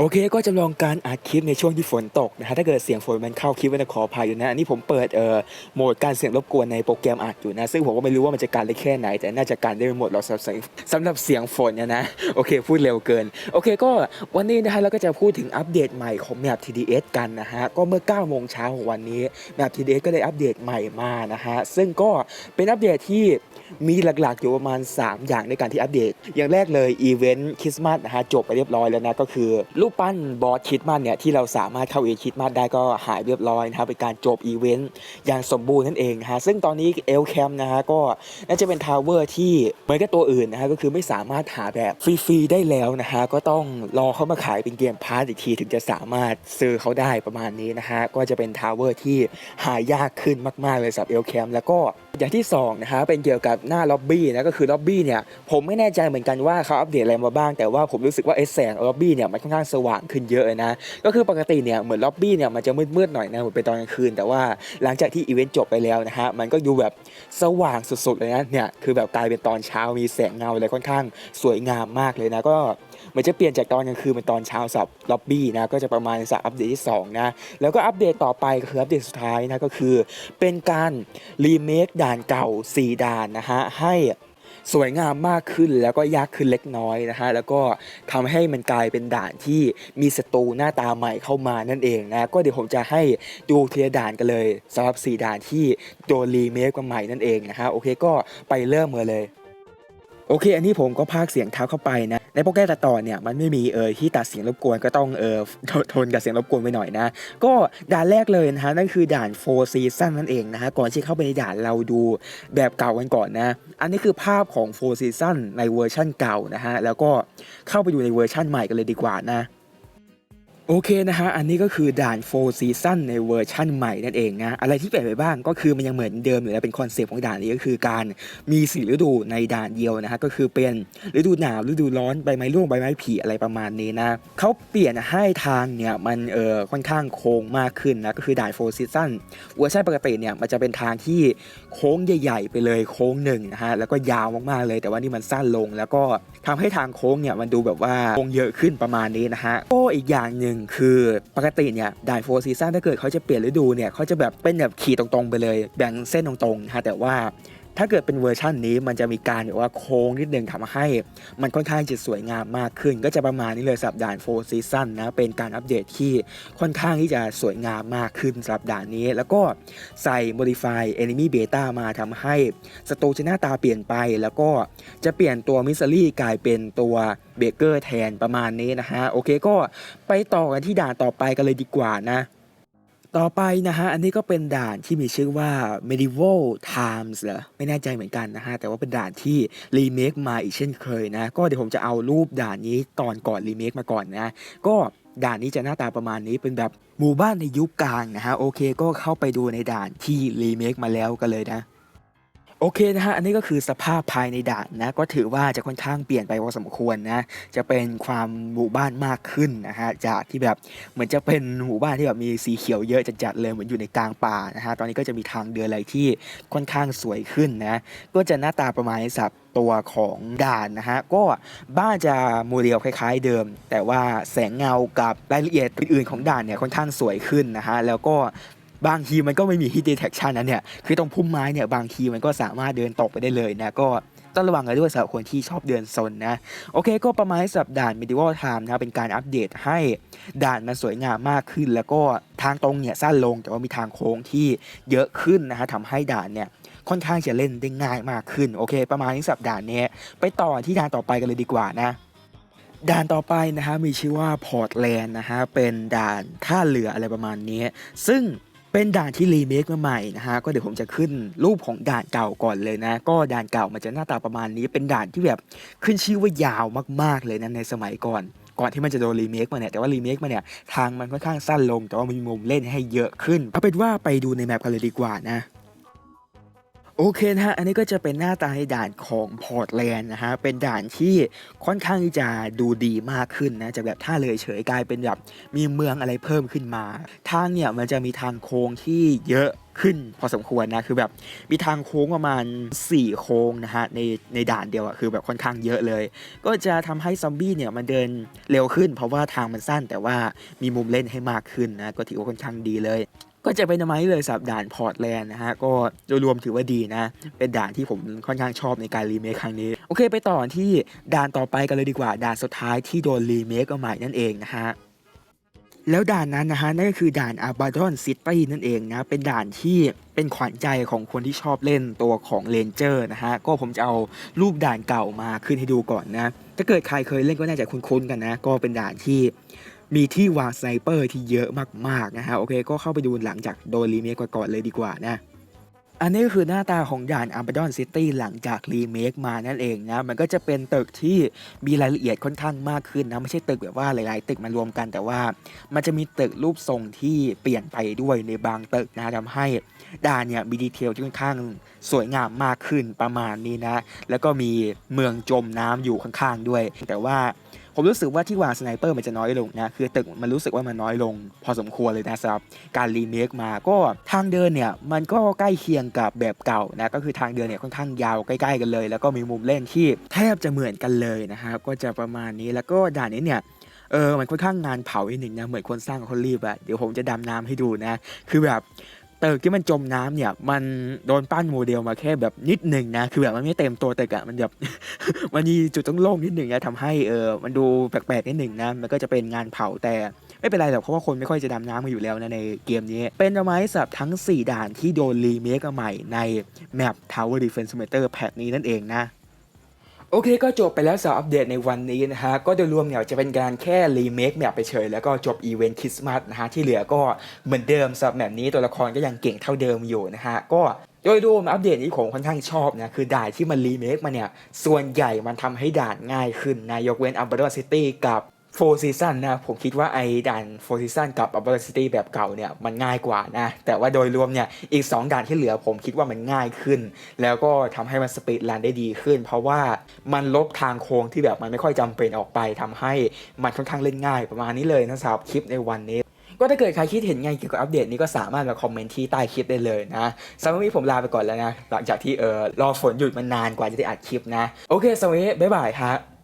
โอเคก็จำลองการอัดคลิปในช่วงที่ฝนตกนะฮะถ้าเกิดเสียงฝนมันเข้าคลิปมันจะขออภัยอยู่นะอันนี้ผมเปิดเอ่อโหมดการเสียงรบกวนในโปรแกรมอัดอยู่นะ ซึ่งผมก็ไม่รู้ว่ามันจะการได้แค่ไหน แต่น่าจะการได้หมดหรอกสำหรับเสียงสำหรับเสียงฝนเนี่ยนะโอเค พูดเร็วเกิน โอเคก็วันนี้นะฮะเราก็จะพูดถึงอัปเดตใหม่ของแมป TDS กันนะฮะก็เมื่อ9โมงเช้าของวันนี้แมป TDS ก็ได้อัปเดตใหม่มานะฮะซึ่งก็เป็นอัปเดตที่มีหลักๆอยู่ประมาณ 3 อย่างในการที่อัปเดต อย่างแรกเลยอีเวนต์คริสต์มาสนะฮะจบไปเรียบร้อยแล้วนะก็คือรูปปั้นบอสคริสต์มาสเนี่ยที่เราสามารถเข้าอีเวนต์คริสต์มาสได้ก็หายเรียบร้อยนะครับเป็นการจบอีเวนต์อย่างสมบูรณ์นั่นเองฮะซึ่งตอนนี้เอลแคมนะฮะก็น่าจะเป็นทาวเวอร์ที่เหมือนกับตัวอื่นนะฮะก็คือไม่สามารถหาแบบฟรีๆได้แล้วนะฮะก็ต้องรอเขามาขายเป็นเกมพาร์ทอีกทีถึงจะสามารถซื้อเขาได้ประมาณนี้นะฮะก็จะเป็นทาวเวอร์ที่หายากขึ้นมาก ๆ เลยสำหรับเอลแคมแล้วก็อย่างที่2นะฮะเป็นเกี่ยวกับหน้าล็อบบี้นะก็คือล็อบบี้เนี่ยผมไม่แน่ใจเหมือนกันว่าเขาอัปเดตอะไรมาบ้างแต่ว่าผมรู้สึกว่าไอ้แสงล็อบบี้เนี่ยมันค่อนข้างสว่างขึ้นเยอะนะ ก็คือปกติเนี่ยเหมือนล็อบบี้เนี่ยมันจะมืดๆหน่อยนะเหมือนเป็นตอนกลางคืน แต่ว่าหลังจากที่อีเวนต์จบไปแล้วนะฮะมันก็ดูแบบสว่างสุดๆเลยนะเนี่ยคือแบบกลายเป็นตอนเช้ามีแสงเงาอะไรค่อนข้างสวยงามมากเลยนะก็เหมันจะเปลี่ยนจากตอนกลางคืนเป็นตอนเช้าสับล็อบบี้นะก็จะประมาณสักอัปเดตที่สองนะแล้วก็อัปเดตต่อไปก็คืออัปเดตสุดท้ายนะก็คือ เป็นการรีเมคด่านเก่า 4 ด่านนะฮะให้ สวยงามมากขึ้นแล้วก็ยากขึ้นเล็กน้อยนะฮะแล้วก็ทำให้มันกลายเป็นด่านที่มีศัตรูหน้าตาใหม่เข้ามานั่นเองนะก็เดี๋ยวผมจะให้ดูเทียด่านกันเลยสำหรับ 4 ด่านที่โดนรีเมคกันใหม่นั่นเองนะฮะโอเคก็ไปเริ่มเลยโอเค อันนี้ผมก็พากเสียงเท้าเข้าไปนะ ในโปรแกรมตัดต่อเนี่ยมันไม่มีเออที่ตัดเสียงรบกวนก็ต้องเออทนทนกับเสียงรบกวนไปหน่อยนะ ก็ด่านแรกเลยนะฮะนั่นคือด่าน Four Season นั่นเองนะฮะก่อนที่เข้าไปในด่านเราดูแบบเก่ากันก่อนนะ อันนี้คือภาพของ Four Season ในเวอร์ชั่นเก่านะฮะแล้วก็เข้าไปดูในเวอร์ชั่นใหม่กันเลยดีกว่านะ โอเคนะฮะ อันนี้ก็คือด่าน Four Season ในเวอร์ชั่นใหม่นั่นเองนะ อะไรที่เปลี่ยนไปบ้างก็คือมันยังเหมือนเดิมอยู่นะเป็นคอนเซปต์ของด่านนี้ก็คือการมีสี่ฤดูในด่านเดียวนะฮะ ก็คือเป็นฤดูหนาวฤดูร้อนใบไม้ร่วงใบไม้ผลิอะไรประมาณนี้นะเขาเปลี่ยนให้ทางเนี่ยมันเออค่อนข้างโค้งมากขึ้นนะก็คือด่าน Four Season เวอร์ชันปกติเนี่ยมันจะเป็นทางที่โค้งใหญ่ ๆ ไปเลยโค้งหนึ่งนะฮะแล้วก็ยาวมากๆเลย แต่ว่านี่มันสั้นลง แล้วก็ทำให้ทางโค้งเนี่ยมันดูแบบว่าโค้งเยอะขึ้นประมาณนี้นะฮะก็อีกอย่างหนึ่งคือปกติเนี่ยด่านโฟร์ซีซั่นถ้าเกิดเขาจะเปลี่ยนฤดูเนี่ยเขาจะแบบเป็นแบบขี่ตรงๆไปเลย แบ่งเส้นตรงๆนะฮะแต่ว่า ถ้าเกิดเป็นเวอร์ชั่นนี้มันจะมีการแบบว่าโค้งนิดนึงทำให้ มันค่อนข้างจะสวยงามมากขึ้น ก็จะประมาณนี้เลยสับด่านโฟร์ซีซั่นนะเป็นการอัปเดตที่ค่อนข้างที่จะสวยงามมากขึ้นสับด่านนี้ แล้วก็ใส่ modify enemy beta มาทำให้ศัตรูจะหน้าตาเปลี่ยนไป แล้วก็จะเปลี่ยนตัวมิสซรี่กลายเป็นตัวเบเกอร์แทนประมาณนี้นะฮะโอเคก็ไปต่อกันที่ด่านต่อไปกันเลยดีกว่านะ ต่อไปนะฮะ อันนี้ก็เป็นด่านที่มีชื่อว่า Medieval Times เหรอไม่แน่ใจเหมือนกันนะฮะ แต่ว่าเป็นด่านที่รีเมคมาอีกเช่นเคยนะ ก็เดี๋ยวผมจะเอารูปด่านนี้ตอนก่อนรีเมคมาก่อนนะ ก็ด่านนี้จะหน้าตาประมาณนี้เป็นแบบหมู่บ้านในยุคกลางนะฮะ โอเคก็เข้าไปดูในด่านที่รีเมคมาแล้วกันเลยนะ โอเคนะฮะ อันนี้ก็คือสภาพภายในด่านนะ ก็ถือว่าจะค่อนข้างเปลี่ยนไปพอสมควรนะ จะเป็นความหมู่บ้านมากขึ้นนะฮะ จากที่แบบเหมือนจะเป็นหมู่บ้านที่แบบมีสีเขียวเยอะจัดๆเลย เหมือนอยู่ในกลางป่านะฮะ ตอนนี้ก็จะมีทางเดินอะไรที่ค่อนข้างสวยขึ้นนะ ก็จะหน้าตาประมาณนี้สับตัวของด่านนะฮะ ก็บ้านจะโมเดลคล้ายๆเดิม แต่ว่าแสงเงากับรายละเอียดอื่นๆของด่านเนี่ยค่อนข้างสวยขึ้นนะฮะ แล้วก็ บางทีมันก็ไม่มี hit detection นะเนี่ยคือตรงพุ่มไม้เนี่ยบางทีมันก็สามารถเดินตกไปได้เลยนะก็ต้องระวังกันด้วยสำหรับคนที่ชอบเดินโซนนะ โอเคก็ประมาณสัปดาห์ medieval time นะเป็นการอัปเดตให้ด่านมันสวยงามมากขึ้น แล้วก็ทางตรงเนี่ยสั้นลง แต่ว่ามีทางโค้งที่เยอะขึ้นนะฮะทำให้ด่านเนี่ยค่อนข้างจะเล่นได้ง่ายมากขึ้นโอเค ประมาณนี้สัปดาห์นี้ไปต่อที่ด่านต่อไปกันเลยดีกว่านะด่านต่อไปนะฮะมีชื่อว่าพอร์ตแลนด์นะฮะเป็นด่านท่าเรืออะไรประมาณนี้ ซึ่ง เป็นด่านที่รีเมคมาใหม่นะฮะก็เดี๋ยวผมจะขึ้นรูปของด่านเก่าก่อนเลยนะ ก็ด่านเก่ามันจะหน้าตาประมาณนี้ เป็นด่านที่แบบขึ้นชื่อว่ายาวมากๆเลยนะในสมัยก่อน ก่อนที่มันจะโดนรีเมคมาเนี่ยแต่ว่ารีเมคมาเนี่ยทางมันค่อนข้างสั้นลง แต่ว่ามีมุมเล่นให้เยอะขึ้นเอาเป็นว่าไปดูในแมปกันเลยดีกว่านะ โอเคนะฮะ อันนี้ก็จะเป็นหน้าตาในด่านของพอร์ตแลนด์นะฮะ เป็นด่านที่ค่อนข้างที่จะดูดีมากขึ้นนะ จากแบบท่าเลยเฉยกลายเป็นแบบมีเมืองอะไรเพิ่มขึ้นมา ทางเนี่ยมันจะมีทางโค้งที่เยอะขึ้นพอสมควรนะ คือแบบมีทางโค้งประมาณ 4 โค้งนะฮะ ในในด่านเดียวอะคือแบบค่อนข้างเยอะเลย ก็จะทำให้ซอมบี้เนี่ยมันเดินเร็วขึ้น เพราะว่าทางมันสั้นแต่ว่ามีมุมเล่นให้มากขึ้นนะ ก็ถือว่าค่อนข้างดีเลย ก็จะเป็นไม้เลยสับด่านพอร์ตแลนด์นะฮะก็โดยรวมถือว่าดีนะ เป็นด่านที่ผมค่อนข้างชอบในการรีเมคครั้งนี้ โอเคไปต่อที่ด่านต่อไปกันเลยดีกว่า ด่านสุดท้ายที่โดนรีเมคก็ใหม่นั่นเองนะฮะแล้วด่านนั้นนะฮะนั่นก็คือด่านอาบาดอนซิตี้นั่นเองนะ เป็นด่านที่เป็นขวัญใจของคนที่ชอบเล่นตัวของเลนเจอร์นะฮะ ก็ผมจะเอารูปด่านเก่ามาขึ้นให้ดูก่อนนะ ถ้าเกิดใครเคยเล่นก็น่าจะคุ้นๆกันนะ ก็เป็นด่านที่ มีที่วางสไนเปอร์ที่เยอะมากๆนะฮะโอเคก็เข้าไปดูหลังจากโดนรีเมคก่อนเลยดีกว่านะอันนี้ก็คือหน้าตาของด่านอัมบดอนซิตี้หลังจากรีเมคมานั่นเองนะ มันก็จะเป็นตึกที่มีรายละเอียดค่อนข้างมากขึ้นนะ ไม่ใช่ตึกแบบว่าหลายๆ ตึกมารวมกันแต่ว่า มันจะมีตึกรูปทรงที่เปลี่ยนไปด้วยในบางตึกนะทำให้ด่านเนี่ยมีดีเทลที่ค่อนข้างสวยงามมากขึ้นประมาณนี้นะ แล้วก็มีเมืองจมน้ำอยู่ข้างๆด้วย แต่ว่าผมรู้สึกว่าที่วางสไนเปอร์มันจะน้อยลงนะคือตึกมันรู้สึกว่ามันน้อยลง พอสมควรเลยนะสำหรับการรีเมคมาก็ทางเดินเนี่ยมันก็ใกล้เคียงกับแบบเก่านะก็คือทางเดินเนี่ยค่อนข้างยาวใกล้ๆกันเลย แล้วก็มีมุมเล่นที่แทบจะเหมือนกันเลยนะครับก็จะประมาณนี้แล้วก็ด่านนี้เนี่ยเออมันค่อนข้างงานเผาอีกหนึ่งนะเหมือนคนสร้างคนรีบอะเดี๋ยวผมจะดำน้ำให้ดูนะ คือแบบ ตึกที่มันจมน้ำเนี่ย มันโดนปั้นโมเดลมาแค่แบบนิดหนึ่งนะ คือแบบมันไม่เต็มตัวตึกอะมันแบบมันมีจุดต้องโล่งนิดหนึ่งนะทำให้เออมันดูแปลกๆนิดหนึ่งนะ มันก็จะเป็นงานเผาแต่ไม่เป็นไรหรอกเพราะว่าคนไม่ค่อยจะดำน้ำมาอยู่แล้วนะในเกมนี้ เป็นไม้สับทั้ง 4 ด่านที่โดนรีเมคใหม่ในแมป Tower Defense Simulator แพทนี้นั่นเองนะ โอเคก็จบไปแล้วสำหรับอัปเดตในวันนี้นะฮะ ก็โดยรวมเนี่ยจะเป็นการแค่รีเมคแมปไปเฉยแล้วก็จบอีเวนต์คริสต์มาสนะฮะ ที่เหลือก็เหมือนเดิมสำหรับแมปนี้ตัวละครก็ยังเก่งเท่าเดิมอยู่นะฮะ ก็โดยรวมอัปเดตนี้ผมค่อนข้างชอบนะคือด่านที่มันรีเมคมาเนี่ยส่วนใหญ่มันทำให้ด่านง่ายขึ้นนะยกเว้นอัมเบอร์ซิตี้กับ โฟซีซันนะผมคิดว่าไอ้ด่านโฟซีซันกับอัมเบอร์ซิตี้แบบเก่าเนี่ยมันง่ายกว่านะ แต่ว่าโดยรวมเนี่ยอีก 2 ด่านที่เหลือผมคิดว่ามันง่ายขึ้น แล้วก็ทำให้มันสปีดรันได้ดีขึ้น เพราะว่ามันลบทางโค้งที่แบบมันไม่ค่อยจำเป็นออกไปทำให้มันค่อนข้างเล่นง่ายประมาณนี้เลยนะสำหรับคลิปในวันนี้ ก็ถ้าเกิดใครคิดเห็นไงเกี่ยวกับอัปเดตนี้ก็สามารถมาคอมเมนต์ที่ใต้คลิปได้เลยนะสำหรับวันนี้ผมลาไปก่อนแล้วนะหลังจากที่เออรอฝนหยุดมานานกว่าจะได้อัดคลิปนะโอเคสวัสดีบ๊ายบายฮะ